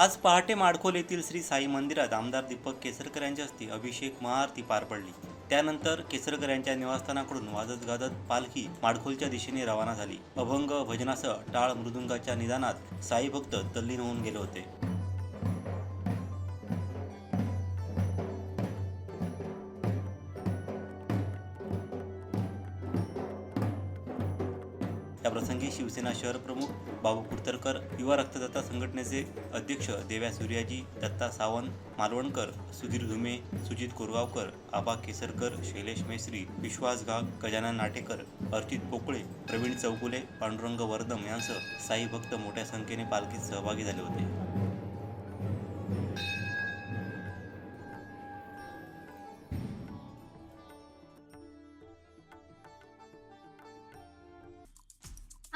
आज पहाटे माडखोल येथील श्री साई मंदिरात आमदार दीपक केसरकर यांच्या हस्ते अभिषेक महाआरती पार पडली. त्यानंतर केसरकर यांच्या निवासस्थानाकडून वाजत गाजत पालखी माडखोलच्या दिशेने रवाना झाली. अभंग भजनासह टाळ मृदुंगाच्या निदानात साई भक्त तल्लीन होऊन गेले होते. याप्रसंगी शिवसेना शहर प्रमुख बाबू कुडतरकर युवा रक्तदाता संघटनेचे अध्यक्ष देव्या सूर्याजी दत्ता सावंत मालवणकर सुधीर धुमे सुजित कोरगावकर आबा केसरकर शैलेश मेसरी विश्वास घाग गजानन नाटेकर अर्चित पोकळे प्रवीण चौगुले पांडुरंग वर्धम यांसह साई भक्त मोठ्या संख्येने पालखीत सहभागी झाले होते.